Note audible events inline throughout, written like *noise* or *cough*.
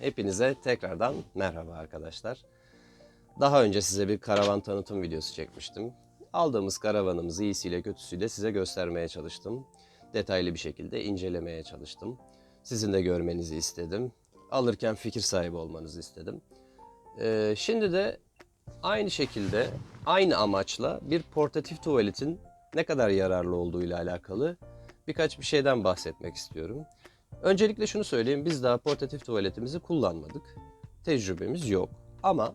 Hepinize tekrardan merhaba arkadaşlar. Daha önce size bir karavan tanıtım videosu çekmiştim. Aldığımız karavanımızı iyisiyle kötüsüyle size göstermeye çalıştım. Detaylı bir şekilde incelemeye çalıştım. Sizin de görmenizi istedim. Alırken fikir sahibi olmanızı istedim. Ee, şimdi de aynı şekilde, aynı amaçla bir portatif tuvaletin ne kadar yararlı olduğuyla alakalı birkaç bir şeyden bahsetmek istiyorum. Öncelikle şunu söyleyeyim, biz daha portatif tuvaletimizi kullanmadık. Tecrübemiz yok. Ama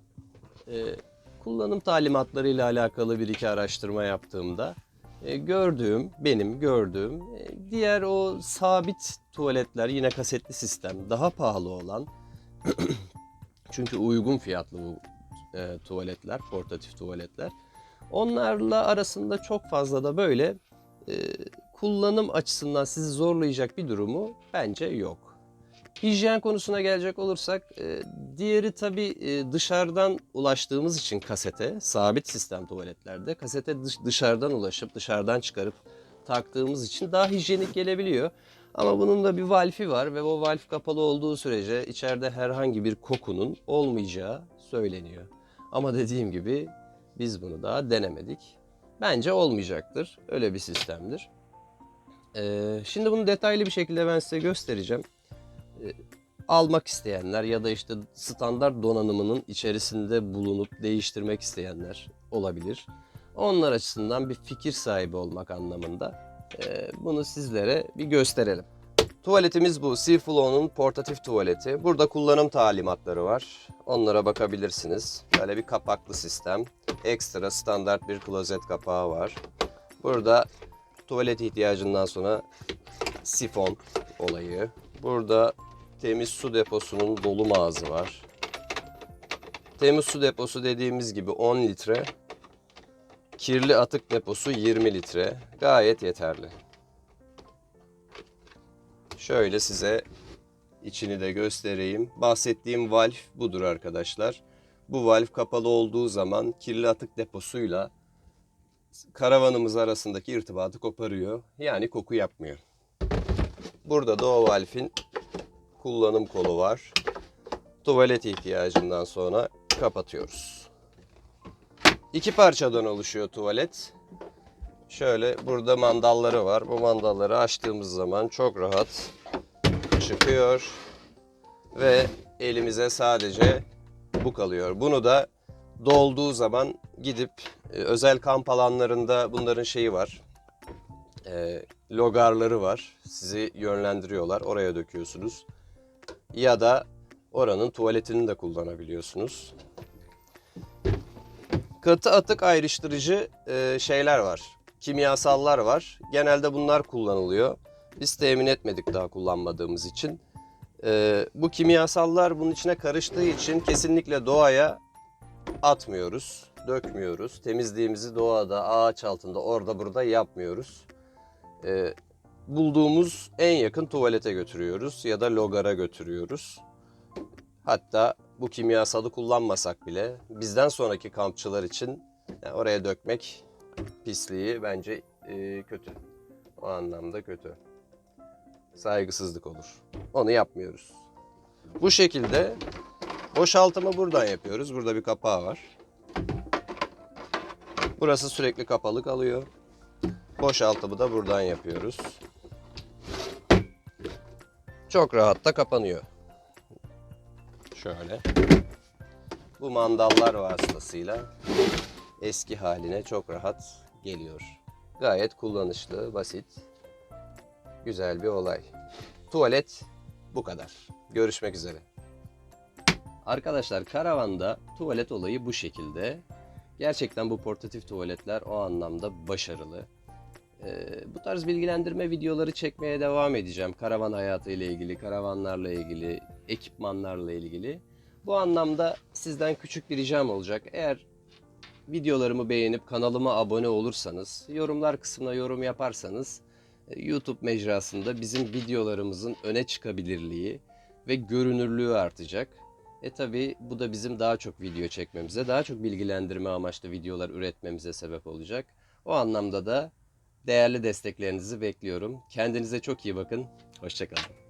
e, kullanım talimatlarıyla alakalı bir iki araştırma yaptığımda e, gördüğüm, benim gördüğüm e, diğer o sabit tuvaletler yine kasetli sistem daha pahalı olan *clears throat* çünkü uygun fiyatlı bu e, tuvaletler, portatif tuvaletler. Onlarla arasında çok fazla da böyle e, kullanım açısından sizi zorlayacak bir durumu bence yok. Hijyen konusuna gelecek olursak, e, diğeri tabii e, dışarıdan ulaştığımız için kasete, sabit sistem tuvaletlerde kasete dış- dışarıdan ulaşıp dışarıdan çıkarıp taktığımız için daha hijyenik gelebiliyor. Ama bunun da bir valfi var ve o valf kapalı olduğu sürece içeride herhangi bir kokunun olmayacağı söyleniyor. Ama dediğim gibi biz bunu daha denemedik. Bence olmayacaktır. Öyle bir sistemdir. Ee, şimdi bunu detaylı bir şekilde ben size göstereceğim. Ee, almak isteyenler ya da işte standart donanımının içerisinde bulunup değiştirmek isteyenler olabilir. Onlar açısından bir fikir sahibi olmak anlamında e, bunu sizlere bir gösterelim. Tuvaletimiz bu. Seaflow'un portatif tuvaleti. Burada kullanım talimatları var. Onlara bakabilirsiniz. Böyle bir kapaklı sistem. Ekstra standart bir klozet kapağı var. Burada tuvalet ihtiyacından sonra sifon olayı. Burada temiz su deposunun dolum ağzı var. Temiz su deposu dediğimiz gibi 10 litre. Kirli atık deposu 20 litre. Gayet yeterli. Şöyle size içini de göstereyim. Bahsettiğim valf budur arkadaşlar. Bu valf kapalı olduğu zaman kirli atık deposuyla karavanımız arasındaki irtibatı koparıyor. Yani koku yapmıyor. Burada da o kullanım kolu var. Tuvalet ihtiyacından sonra kapatıyoruz. İki parçadan oluşuyor tuvalet. Şöyle burada mandalları var. Bu mandalları açtığımız zaman çok rahat çıkıyor ve elimize sadece bu kalıyor. Bunu da dolduğu zaman gidip özel kamp alanlarında bunların şeyi var. E, logarları var. Sizi yönlendiriyorlar. Oraya döküyorsunuz. Ya da oranın tuvaletini de kullanabiliyorsunuz. Katı atık ayrıştırıcı e, şeyler var. Kimyasallar var. Genelde bunlar kullanılıyor. Biz temin etmedik daha kullanmadığımız için. E, bu kimyasallar bunun içine karıştığı için kesinlikle doğaya atmıyoruz, dökmüyoruz. Temizliğimizi doğada, ağaç altında, orada burada yapmıyoruz. E, bulduğumuz en yakın tuvalete götürüyoruz ya da logara götürüyoruz. Hatta bu kimyasalı kullanmasak bile bizden sonraki kampçılar için yani oraya dökmek pisliği bence e, kötü. O anlamda kötü. Saygısızlık olur. Onu yapmıyoruz. Bu şekilde boşaltımı buradan yapıyoruz. Burada bir kapağı var. Burası sürekli kapalı kalıyor. Boşaltımı da buradan yapıyoruz. Çok rahat da kapanıyor. Şöyle. Bu mandallar vasıtasıyla eski haline çok rahat geliyor. Gayet kullanışlı, basit, güzel bir olay. Tuvalet bu kadar. Görüşmek üzere. Arkadaşlar karavanda tuvalet olayı bu şekilde. Gerçekten bu portatif tuvaletler o anlamda başarılı. Ee, bu tarz bilgilendirme videoları çekmeye devam edeceğim. Karavan hayatı ile ilgili, karavanlarla ilgili, ekipmanlarla ilgili. Bu anlamda sizden küçük bir ricam olacak. Eğer videolarımı beğenip kanalıma abone olursanız, yorumlar kısmına yorum yaparsanız e, YouTube mecrasında bizim videolarımızın öne çıkabilirliği ve görünürlüğü artacak. E tabi bu da bizim daha çok video çekmemize, daha çok bilgilendirme amaçlı videolar üretmemize sebep olacak. O anlamda da değerli desteklerinizi bekliyorum. Kendinize çok iyi bakın. Hoşçakalın.